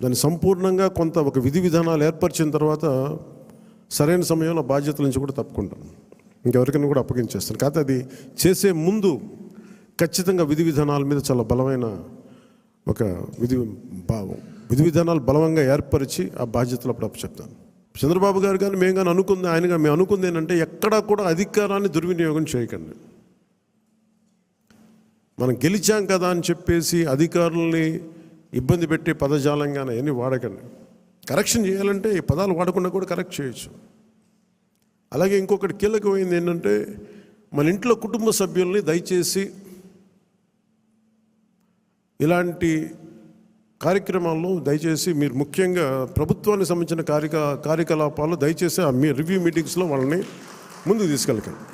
దాన్ని సంపూర్ణంగా కొంత ఒక విధి విధానాలు ఏర్పరిచిన తర్వాత సరైన సమయంలో బాధ్యతల నుంచి కూడా తప్పుకుంటాను ఇంకెవరికైనా కూడా అప్పగించేస్తాను కాకపోతే అది చేసే ముందు ఖచ్చితంగా విధి విధానాల మీద చాలా బలమైన ఒక విధి భావం. విధి విధానాలు బలవంగా ఏర్పరిచి ఆ బాధ్యతలు అప్పుడు అప్పచెప్తాను చంద్రబాబు గారు కానీ మేము కానీ అనుకుంది ఆయన కానీ మేము అనుకుంది ఏంటంటే ఎక్కడా కూడా అధికారాన్ని దుర్వినియోగం చేయకండి. మనం గెలిచాం కదా అని చెప్పేసి అధికారుల్ని ఇబ్బంది పెట్టే పదజాలంగానే అవన్నీ వాడకండి. కరెక్షన్ చేయాలంటే ఈ పదాలు వాడకుండా కూడా కరెక్ట్ చేయొచ్చు. అలాగే ఇంకొకటి కీలకమైంది ఏంటంటే మన ఇంట్లో కుటుంబ సభ్యుల్ని దయచేసి ఇలాంటి కార్యక్రమాల్లో దయచేసి మీరు ముఖ్యంగా ప్రభుత్వానికి సంబంధించిన కార్యక కార్యకలాపాలు దయచేసి ఆ మీ రివ్యూ మీటింగ్స్లో వాళ్ళని ముందుకు తీసుకెళ్ళకండి.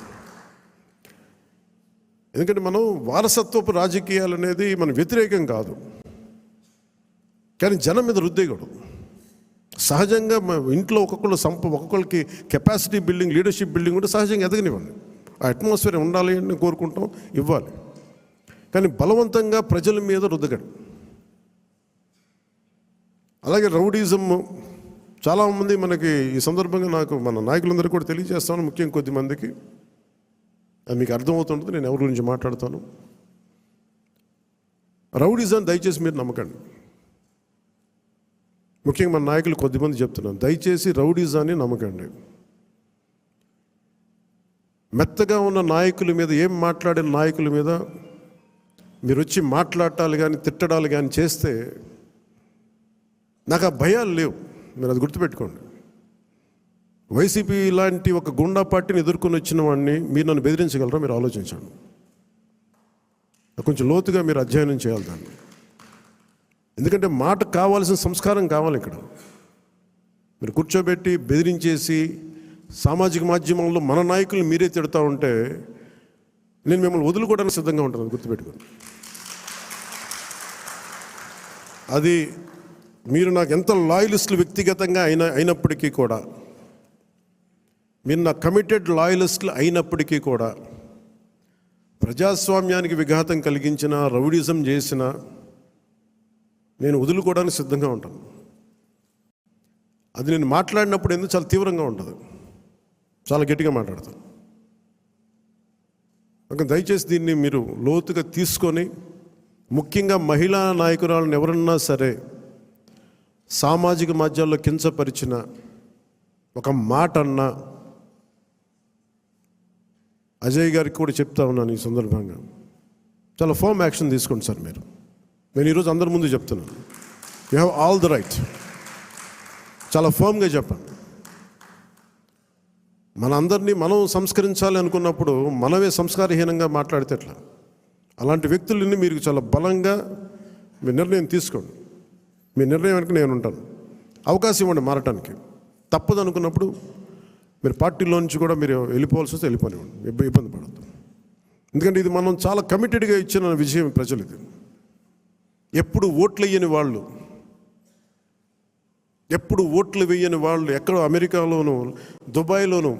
ఎందుకంటే మనం వారసత్వపు రాజకీయాలు అనేది మన వ్యతిరేకం కాదు. కానీ జనం మీద రుద్దేయకూడదు. సహజంగా ఇంట్లో ఒక్కొక్కళ్ళు సంప ఒక్కొక్కరికి కెపాసిటీ బిల్డింగ్ లీడర్షిప్ బిల్డింగ్ కూడా సహజంగా ఎదగనివ్వండి. ఆ అట్మాస్ఫియర్ ఉండాలి అని కోరుకుంటాం ఇవ్వాలి. కానీ బలవంతంగా ప్రజల మీద రుద్దకండి. అలాగే రౌడీజం చాలామంది మనకి ఈ సందర్భంగా నాకు మన నాయకులందరూ కూడా తెలియజేస్తాను ముఖ్యం కొద్ది మందికి అది మీకు అర్థమవుతుంటుంది నేను ఎవరి గురించి మాట్లాడతాను. రౌడీజం దయచేసి మీరు నమ్మకండి. ముఖ్యంగా మన నాయకులు కొద్దిమంది చెప్తున్నాను దయచేసి రౌడీజాన్ని నమ్మకండి. మెత్తగా ఉన్న నాయకుల మీద ఏం మాట్లాడిన నాయకుల మీద మీరు వచ్చి మాట్లాడాలి కానీ తిట్టడాలు కానీ చేస్తే నాకు ఆ భయాలు లేవు. మీరు అది గుర్తుపెట్టుకోండి. వైసీపీ లాంటి ఒక గుండా పార్టీని ఎదుర్కొని వచ్చిన వాడిని మీరు నన్ను బెదిరించగలరా? మీరు ఆలోచించండి. కొంచెం లోతుగా మీరు అధ్యయనం చేయాలి దాన్ని. ఎందుకంటే మాట కావాల్సిన సంస్కారం కావాలి ఇక్కడ. మీరు కూర్చోబెట్టి బెదిరించేసి సామాజిక మాధ్యమంలో మన నాయకులు మీరే తిడతా ఉంటే నేను మిమ్మల్ని వదులుకోవడానికి సిద్ధంగా ఉంటాను గుర్తుపెట్టుకోండి. అది మీరు నాకు ఎంత లాయలిస్టులు వ్యక్తిగతంగా అయిన అయినప్పటికీ కూడా మీరు నా కమిటెడ్ లాయలిస్టులు అయినప్పటికీ కూడా ప్రజాస్వామ్యానికి విఘాతం కలిగించిన రౌడిజం చేసిన నేను వదులుకోవడానికి సిద్ధంగా ఉంటాను. అది నేను మాట్లాడినప్పుడు ఎందుకు చాలా తీవ్రంగా ఉంటుంది. చాలా గట్టిగా మాట్లాడతాను. కనుక దయచేసి దీన్ని మీరు లోతుగా తీసుకొని ముఖ్యంగా మహిళా నాయకురాలను ఎవరన్నా సరే సామాజిక మాధ్యాల్లో కించపరిచిన ఒక మాట అన్నా అజయ్ గారికి కూడా చెప్తా ఉన్నాను ఈ సందర్భంగా. చాలా ఫోమ్ యాక్షన్ తీసుకోండి సార్ మీరు. నేను ఈరోజు అందరి ముందు చెప్తున్నాను you have all the right చాలా ఫర్మ్గా చెప్పండి. మనందరినీ మనం సంస్కరించాలి అనుకున్నప్పుడు మనమే సంస్కారహీనంగా మాట్లాడితే ఎట్లా? అలాంటి వ్యక్తులని మీరు చాలా బలంగా మీ నిర్ణయం తీసుకోండి. మీ నిర్ణయం వెనక నేను ఉంటాను. అవకాశం ఇవ్వండి మారటానికి. తప్పదు అనుకున్నప్పుడు మీరు పార్టీలో నుంచి కూడా మీరు వెళ్ళిపోవాల్సి వస్తే వెళ్ళిపోనివ్వండి. ఇబ్బంది పడద్దు. ఎందుకంటే ఇది మనం చాలా కమిటెడ్గా ఇచ్చిన విజయం ప్రజలు ఇది. ఎప్పుడు ఓట్లు వేయని వాళ్ళు ఎప్పుడు ఓట్లు వేయని వాళ్ళు ఎక్కడో అమెరికాలోనూ దుబాయ్లోనూ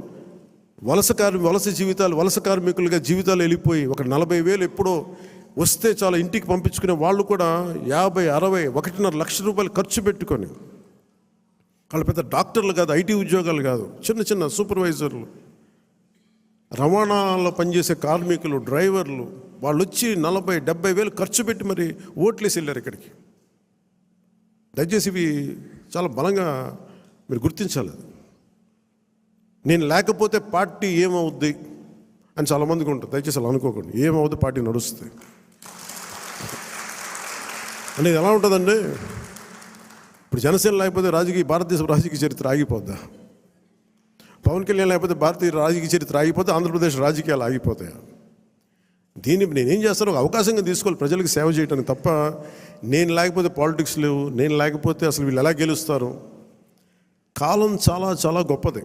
వలస కార్మి వలస జీవితాలు వలస కార్మికులుగా జీవితాలు వెళ్ళిపోయి ఒక నలభై వేలు ఎప్పుడో వస్తే చాలా ఇంటికి పంపించుకునే వాళ్ళు కూడా యాభై అరవై ఒకటిన్నర లక్ష రూపాయలు ఖర్చు పెట్టుకొని వాళ్ళు పెద్ద డాక్టర్లు కాదు ఐటీ ఉద్యోగాలు కాదు చిన్న చిన్న సూపర్వైజర్లు రవాణాలో పనిచేసే కార్మికులు డ్రైవర్లు వాళ్ళు వచ్చి నలభై డెబ్బై వేలు ఖర్చు పెట్టి మరి ఓట్లేసి వెళ్ళారు ఇక్కడికి. దయచేసి ఇవి చాలా బలంగా మీరు గుర్తించాలి అది. నేను లేకపోతే పార్టీ ఏమవుద్ది అని చాలామందికి ఉంటుంది. దయచేసి అలా అనుకోకండి. ఏమవుద్ది పార్టీ నడుస్తుంది. అనేది ఎలా ఉంటుందండి? ఇప్పుడు జనసేన లేకపోతే రాజకీయ భారతదేశ రాజకీయ చరిత్ర ఆగిపోద్దా? పవన్ కళ్యాణ్ లేకపోతే భారతీయ రాజకీయ చరిత్ర ఆగిపోతే ఆంధ్రప్రదేశ్ రాజకీయాలు ఆగిపోతాయి? దీన్ని నేనేం చేస్తాను ఒక అవకాశంగా తీసుకోవాలి ప్రజలకు సేవ చేయడానికి తప్ప నేను లేకపోతే పాలిటిక్స్ లేవు నేను లేకపోతే అసలు వీళ్ళు ఎలా గెలుస్తారు? కాలం చాలా చాలా గొప్పది.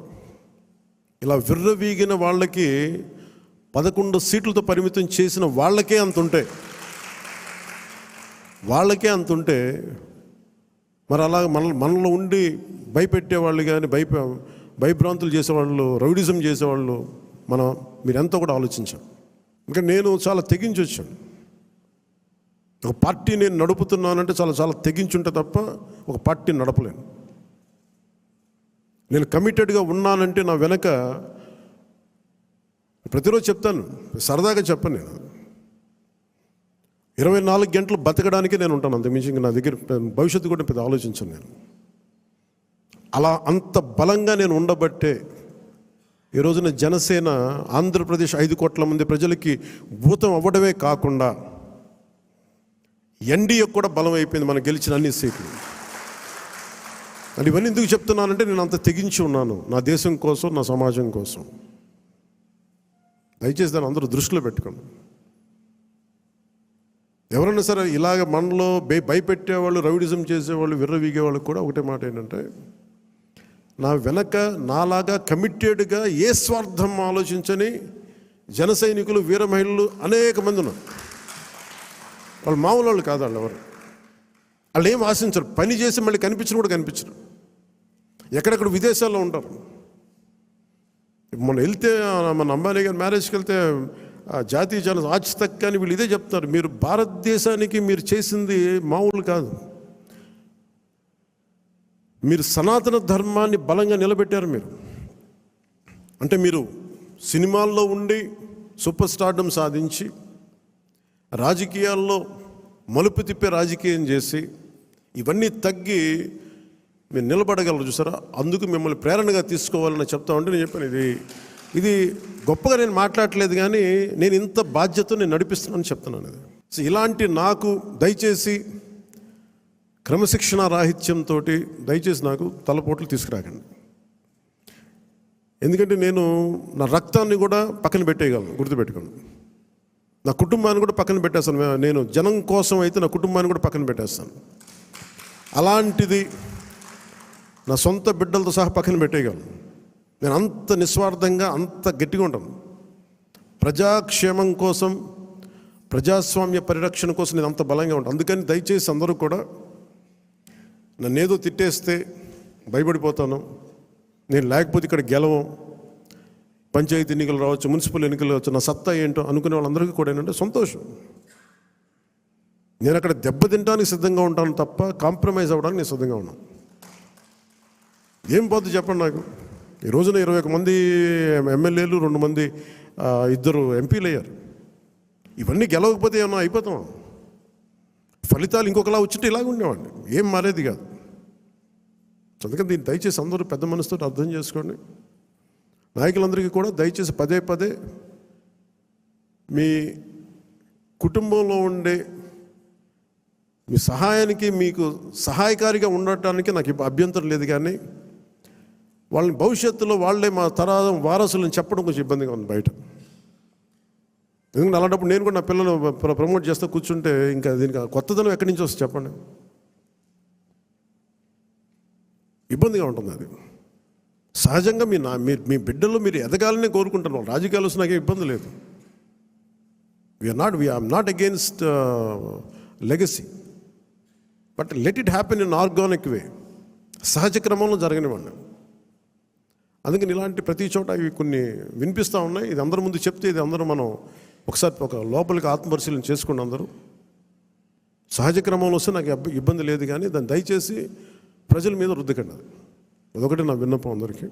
ఇలా విర్రవీగిన వాళ్ళకి పదకొండు సీట్లతో పరిమితం చేసిన వాళ్ళకే అంత ఉంటే వాళ్ళకే అంత ఉంటే మరి అలా మన మనలో ఉండి భయపెట్టేవాళ్ళు కానీ భయప భయభ్రాంతులు చేసేవాళ్ళు రౌడిజం చేసేవాళ్ళు మనం మీరెంతో కూడా ఆలోచించాం. ఇంకా నేను చాలా తెగించి వచ్చాను. ఒక పార్టీ నేను నడుపుతున్నానంటే చాలా చాలా తెగించుంటే తప్ప ఒక పార్టీ నడపలేను. నేను కమిటెడ్గా ఉన్నానంటే నా వెనక ప్రతిరోజు చెప్తాను సరదాగా చెప్పను నేను. ఇరవై నాలుగు గంటలు బతకడానికి నేను ఉంటాను అంతకుమించి ఇంకా నా దగ్గర భవిష్యత్తు కూడా పెద్ద ఆలోచించను నేను. అలా అంత బలంగా నేను ఉండబట్టే ఈ రోజున జనసేన ఆంధ్రప్రదేశ్ ఐదు కోట్ల మంది ప్రజలకి భూతం అవ్వడమే కాకుండా ఎన్డీఏ కూడా బలం అయిపోయింది మనం గెలిచిన అన్ని సీట్లు. అని ఇవన్నీ ఎందుకు చెప్తున్నానంటే నేను అంత తెగించి ఉన్నాను. నా దేశం కోసం నా సమాజం కోసం. దయచేసి దాన్ని అందరూ దృష్టిలో పెట్టుకోండి. ఎవరైనా సరే ఇలాగ మనలో భయ భయపెట్టేవాళ్ళు రౌడిజం చేసేవాళ్ళు విర్రవీగేవాళ్ళు కూడా ఒకటే మాట ఏంటంటే నా వెనక నాలాగా కమిటెడ్గా ఏ స్వార్థం ఆలోచించని జన సైనికులు వీర మహిళలు అనేక మంది ఉన్నారు. వాళ్ళు మామూలు వాళ్ళు కాదు వాళ్ళు ఎవరు. వాళ్ళు ఏం ఆశించరు. పని చేసి మళ్ళీ కనిపించిన కూడా కనిపించరు. ఎక్కడెక్కడ విదేశాల్లో ఉంటారు. మొన్న వెళ్తే మన అంబానీ గారి మ్యారేజ్కి వెళ్తే జాతీయ జన ఆచ్ తక్ అని వీళ్ళు ఇదే చెప్తారు మీరు భారతదేశానికి మీరు చేసింది మామూలు కాదు. మీరు సనాతన ధర్మాన్ని బలంగా నిలబెట్టారు మీరు. అంటే మీరు సినిమాల్లో ఉండి సూపర్ స్టార్డం సాధించి రాజకీయాల్లో మలుపు తిప్పే రాజకీయం చేసి ఇవన్నీ తగ్గి మీరు నిలబడగలరు చూసారా? అందుకు మిమ్మల్ని ప్రేరణగా తీసుకోవాలని చెప్తా ఉంటే నేను చెప్పాను ఇది ఇది గొప్పగా నేను మాట్లాడట్లేదు కానీ నేను ఇంత బాధ్యతను నేను నడిపిస్తున్నానని చెప్తున్నాను. ఇది సో ఇలాంటి నాకు దయచేసి క్రమశిక్షణ రాహిత్యంతో దయచేసి నాకు తలపోట్లు తీసుకురాకండి. ఎందుకంటే నేను నా రక్తాన్ని కూడా పక్కన పెట్టేయగలను గుర్తుపెట్టుకోండి. నా కుటుంబాన్ని కూడా పక్కన పెట్టేస్తాను. నేను జనం కోసం అయితే నా కుటుంబాన్ని కూడా పక్కన పెట్టేస్తాను. అలాంటిది నా సొంత బిడ్డలతో సహా పక్కన పెట్టేయగలను. నేను అంత నిస్వార్థంగా అంత గట్టిగా ఉంటాను. ప్రజాక్షేమం కోసం ప్రజాస్వామ్య పరిరక్షణ కోసం నేను అంత బలంగా ఉంటాను. అందుకని దయచేసి అందరూ కూడా నన్నేదో తిట్టేస్తే భయపడిపోతాను. నేను లేకపోతే ఇక్కడ గెలవం. పంచాయతీ ఎన్నికలు రావచ్చు మున్సిపల్ ఎన్నికలు రావచ్చు నా సత్తా ఏంటో అనుకునే వాళ్ళందరికీ కూడా ఏంటంటే సంతోషం. నేను అక్కడ దెబ్బతింటానికి సిద్ధంగా ఉంటాను తప్ప కాంప్రమైజ్ అవ్వడానికి నేను సిద్ధంగా ఉన్నాను. ఏం పోతుంది చెప్పండి నాకు? ఈ రోజున ఇరవై ఒక మంది ఎమ్మెల్యేలు రెండు మంది ఇద్దరు ఎంపీలు అయ్యారు. ఇవన్నీ గెలవకపోతే ఏమన్నా అయిపోతాం ఫలితాలు ఇంకొకలా వచ్చింటే ఇలాగ ఉండేవాడిని. ఏం మారేది కాదు. అందుకని దీన్ని దయచేసి అందరూ పెద్ద మనసుతో అర్థం చేసుకోండి. నాయకులందరికీ కూడా దయచేసి పదే పదే మీ కుటుంబంలో ఉండే మీ సహాయానికి మీకు సహాయకారిగా ఉండటానికి నాకు అభ్యంతరం లేదు కానీ వాళ్ళని భవిష్యత్తులో వాళ్ళే మా తరాదం వారసులను చెప్పడం కొంచెం ఇబ్బందిగా ఉంది బయట. ఎందుకంటే అలాంటప్పుడు నేను కూడా నా పిల్లలు ప్ర- ప్రమోట్ చేస్తూ కూర్చుంటే ఇంకా దీనికి కొత్తదనం ఎక్కడి నుంచి వస్తుంది చెప్పండి? ఇబ్బందిగా ఉంటుంది అది. సహజంగా మీ నా మీ మీ బిడ్డలు మీరు ఎదగాలని కోరుకుంటున్నాం రాజకీయాలు వస్తే ఇబ్బంది లేదు. We are not we are not against legacy but let it happen in organic way సహజ క్రమంలో జరగనివ్వండి. అందుకని ఇలాంటి ప్రతి చోట ఇవి కొన్ని వినిపిస్తూ ఉన్నాయి. ఇది అందరి ముందు చెప్తే ఇది అందరూ మనం ఒకసారి ఒక లోపలికి ఆత్మపరిశీలన చేసుకోండి అందరూ. సహజ క్రమంలో వస్తే నాకు ఇబ్బంది లేదు కానీ దాన్ని దయచేసి ప్రజల మీద రుద్దకండి. అది అదొకటి నా విన్నపం అందరికీ.